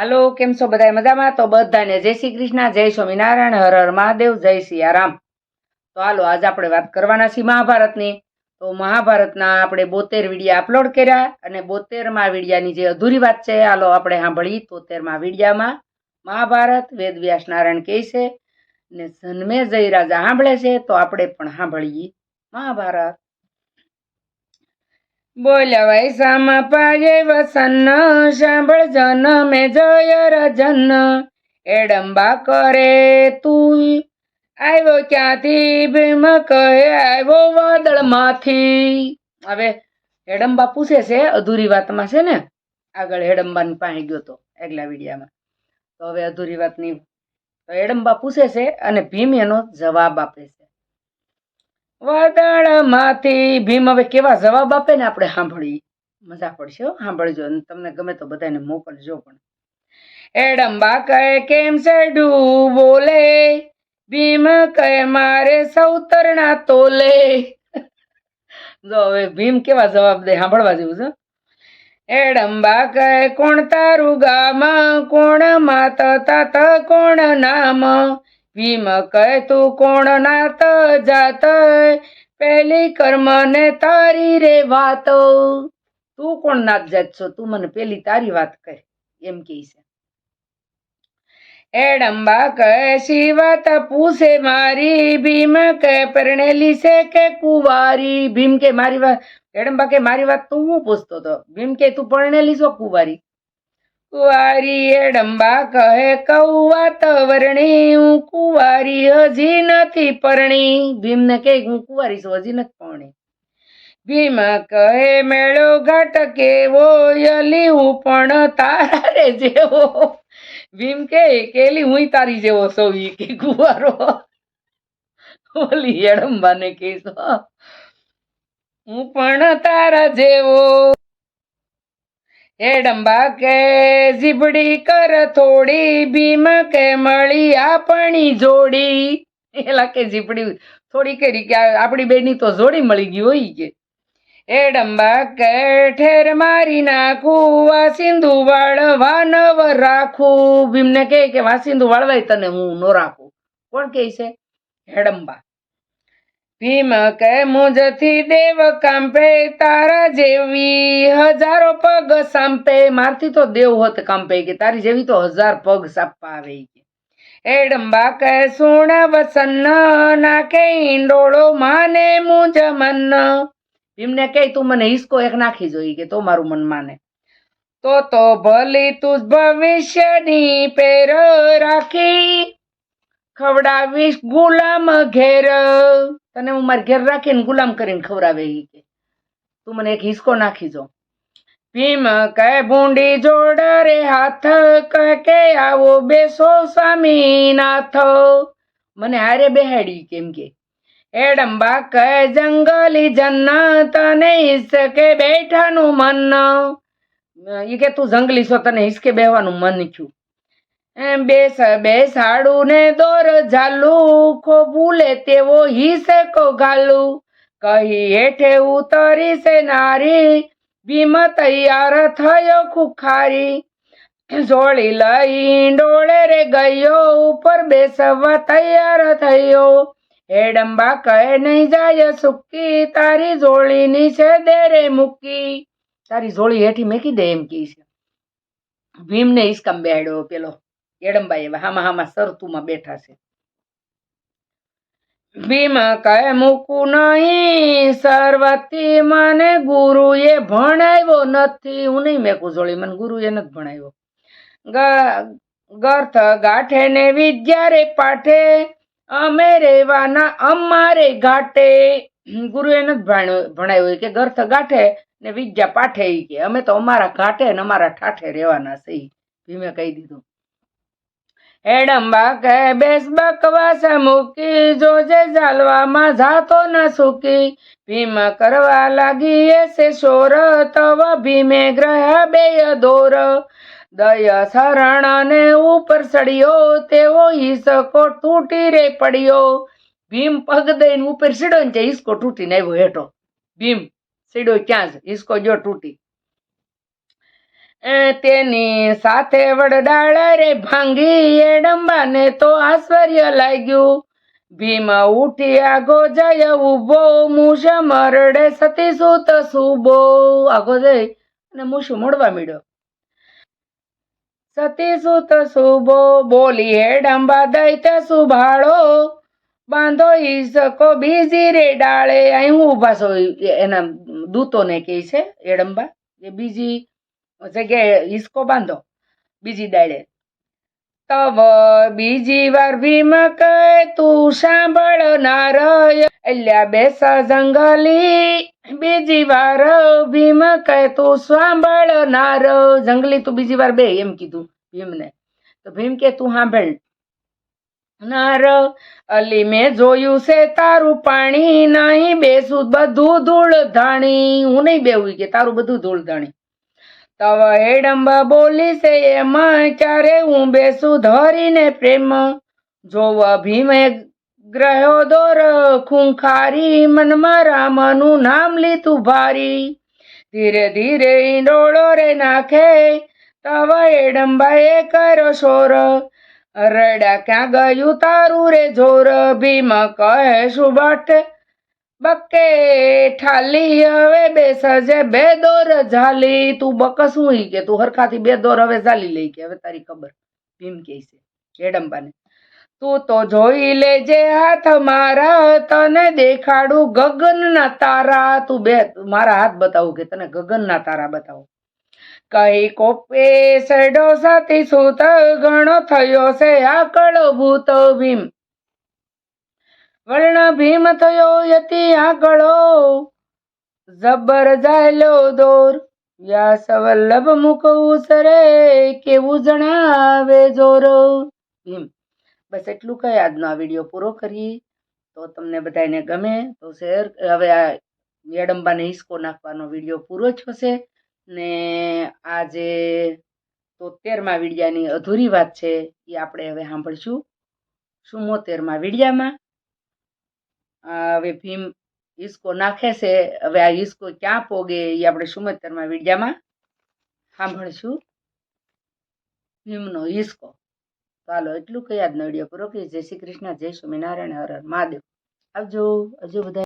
હાલો, કેમ છો બધા મજામાં? તો બધાને જય શ્રી કૃષ્ણ, જય સ્વામિનારાયણ, હર હર મહાદેવ, જય સિયારામ. તો હાલો, આજે આપણે વાત કરવાના છીએ મહાભારતની. તો મહાભારતના આપણે બોતેર વિડીયા અપલોડ કર્યા અને બોતેરમાં વિડીયાની જે અધૂરી વાત છે, હાલો, આપણે સાંભળી. તોતેરમાં વિડીયામાં મહાભારત વેદવ્યાસ નારાયણ કહે છે ને જન્મે જય રાજા સાંભળે છે, તો આપણે પણ સાંભળીએ મહાભારત. બોલ્યા સામા પાયે વસન, સાંભળ જન, મે જય રજન. એડંબા કરે તું. આવ્યો ક્યાંથી ભીમ કહે આવ્યો વાદળમાંથી. હવે હેડંબા પૂછે છે, અધૂરી વાતમાં છે ને? આગળ હેડંબાની પાસે ગયો તો, આગલા વિડીયામાં. તો હવે અધૂરી વાતની હેડંબા પૂછે છે અને ભીમ એનો જવાબ આપે છે. વાદળમાંથી ભીમ. હવે કેવા જવાબ આપે ને આપણે સાંભળીએ મજા પડશે સાંભળજો. તમને ગમે તો બધાને મોકલજો પણ. એડમ્બા કહે, કેમ છે બોલે ભીમ કહે, મારે સૌતરણા તોલે જો હવે ભીમ કેવા જવાબ દે, સાંભળવા જેવું છે. એડમ્બા કહે, કોણ તારું ગામ? કોણ માત? તાત કોણ નામ? ભીમ કહે, તું કોણ નાત જાત પહેલી કર્મ ને તારી રે વાત. તું કોણ નાત જાત છો? તું મને પેલી તારી વાત કહે એમ કે છે. એડંબા કહે, શી વાત પૂછે મારી? ભીમ કે પરણેલી છે કે કુવારી? ભીમ કે, મારી વાત એડંબા કે મારી વાત તું હું પૂછતો હતો? ભીમ કે, તું પરણેલી છો કુંવારી? કુંવારી એડંબા કહે કૌવા વાત વર્ણી હું કુંવારી હજી નથી પરણી. ભીમને કે હું કુવારી છું, હજી નથી પરણી. ભીમ કહે, મેળો ઘાટ કેવો યલી હું પણ તારા રે જેવો. ભીમ કે કેલી હું તારી જેવો સૌ કે કુવારો. ઓલી એડંબાને કહીશ હું પણ તારા જેવો. એડંબા કે ઝીબડી કર થોડી, ભીમ કે મળી આપણી જોડી. એલા કે ઝીપડી થોડી કરી કે આપણી બેની તો જોડી મળી ગઈ હોય કે. એડંબા કે ઠેર મારી નાખું, વાસિંદુ વાળવા નવ રાખું. ભીમને કહે કે વાસિંદુ વાળવાય તને હું નો રાખું. કોણ કહે છે? હેડંબા ભીમ કે મુજથી દેવ કાંપે તારા જેવી હજારો પગ સાંપે. મારથી તો દેવ હોત કાંપે કે તારી જેવી તો હજાર પગ સાપવા આવે કે. એડંબા કે સુણ વસન્ન નાખે ઈંડોળો માને મુજ મન. ભીમને કહે તું મને હિસકો એક નાખી જોઈ કે તો મારું મન માને. તો તો ભલી તું ભવિષ્યની પેર રાખી. ખવડાવીશ ગુલામ ઘેર. તને હું મારા ઘેર રાખીને ગુલામ કરીને ખવડાવે એ કે. તું મને એક હિસકો નાખી જો. ભીમ કહે, ભૂંડી જોડ રે હાથ, કહે કે આવો બેસો સ્વામીનાથ. મને હારે બેહાડી કેમ કે એડંબા કહે, જંગલી જન્નત તને હિસકે બેઠાનું મન. ઈ કે, તું જંગલી છો તને હિસકે બેહવાનું મન થયું. એમ બેસ બેસાડું ને દોર ઝાલું ભૂલે તેવો હિસે કો ગાલું. કહી હેઠે ઉતરી છે નારી, ભીમ તૈયાર થયો ખુખારી. જોડી લઈ ડોળે રે ગયો, ઉપર બેસવા તૈયાર થયો. હેડંબા કહે નહીં જાય સુકી, તારી જોડીની છે દેરે મૂકી. તારી જોડી હેઠી મેકી દે એમ કી છે. ભીમને ઈસકામ બેડો પેલો. એડંબા એવા હામાં હામાં સરતુમાં બેઠા છે. ભીમ કહે, મૂકું નહીં સરવતી મને ગુરુએ ભણાવ્યો નથી. હું નહીં મેકું જોડી, મને ગુરુએ નથી ભણાવ્યો. ગર્થ ગાંઠે ને વિદ્યા રે પાઠે, અમે રેવાના અમારે ઘાટે. ગુરુએ નથી ભણાવ્યો કે ગર્થ ગાંઠે ને વિદ્યા પાઠે કે, અમે તો અમારા ઘાટે ને અમારા ઠાઠે રહેવાના છે. ભીમે કહી દીધું. એડંબા કહે બેસ બકવાસ મૂકી, જોજે જાલવામાં જાતો ન સુકી. ભીમ કરવા લાગી એસે શોર, તવ ભીમે ગ્રહ બેય દોર દય શરણ ને ઉપર ચડ્યો તેવો હિસકો તૂટી રે પડ્યો. ભીમ પગ દઈને ઉપર સીડો ને હિસકો તૂટીને આવ્યો હેઠો. ભીમ સીડો ક્યાં જ ઈસકો જો તૂટી. તેની સાથે વડડાળા રે ભાંગી એડંબાને તો આશ્ચર્ય લાગ્યું. ભીમ ઉઠી આગો જય ઊભો મુશ મરડે સતી સુત સુબો. આગો જઈ અને મુશું મળવા મળ્યો સતી સુત સુબો, બોલી હેડંબા દૈત્ય સુભાળો. બાંધો ઈસકો બીજી રે ડાળે. અહીં હું ઊભા છો. એના દૂતોને કહે છે એડંબા એ બીજી જગ્યાએ હિસકો બાંધો, બીજી દાડે. તવ બીજી વાર ભીમ કહે, તું સાંભળ નારય. એલ્યા બેસા જંગલી, બીજી વાર ભીમ કહે, તું સાંભળ નાર જંગલી તું બીજી વાર બે, એમ કીધું ભીમને. તો ભીમ કે તું સાંભળ નાર અલી, મેં જોયું છે તારું પાણી નહીં બેસું, બધું ધૂળ ધાણી. હું નહીં બેવું કે, તારું બધું ધૂળ ધાણી. તવ હેડંબ બોલી છે એમાં ક્યારે હું બેસું ધરીને પ્રેમ. જોવ ભીમે ગ્રહો દોર, ખૂંખારી મનમાં રામનું નામ લીધું ભારી. ધીરે ધીરે ઈંડોળો રે નાખે, તવ એડંબાએ કર્યો શોર. રડા ક્યાં ગયું તારું રે જોર? ભીમ કહે સુબટ બકે ઠાલી, હવે બેસજે બે દોર ઝાલી. તું બકસ ઈ કે, તું હરખાથી બે દોર હવે ઝાલી લઈ કે, હવે તારી ખબર. ભીમ કે છે એડંબાને તું તો જોઈ લેજે હાથ મારા, તને દેખાડું ગગનના તારા. તું બે, મારા હાથ બતાવું કે તને ગગનના તારા બતાવું. કઈ કોપે સડો સાથી સુત, ઘણો થયો છે આકળો ભૂત ભીમ. વર્ણ ભીમ થયો યતિ આંકડો, જબર જાયલો દોર, વ્યાસ વલ્લભ મુખ ઉસરે કેવું જણાવે જોર? ભીમ. બસ એટલું કઈ આજનો આ વીડિયો પૂરો કરીએ. તો તમને બધાને ગમે તો શેર, હવે આ યડંબાને હિસકો નાખવાનો વીડિયો પૂરો થશે ને આજે તોતેરમાં વીડિયાની અધૂરી વાત છે, એ આપણે હવે સાંભળશું. ચુમ્મોતેરમાં વિડિયામાં હવે ભીમ ઈસકો નાખે છે. હવે આ ઈસકો ક્યાં પોગે એ આપણે ચુમ્મોતેરમાં વિડિયામાં સાંભળશું. ભીમનો હિસકો ચાલો એટલું કયા જ વીડિયો પૂરો. કે જય શ્રી કૃષ્ણ, જય સ્વામિનારાયણ, હર હર, મહાદેવ. આવજો આવજો બધા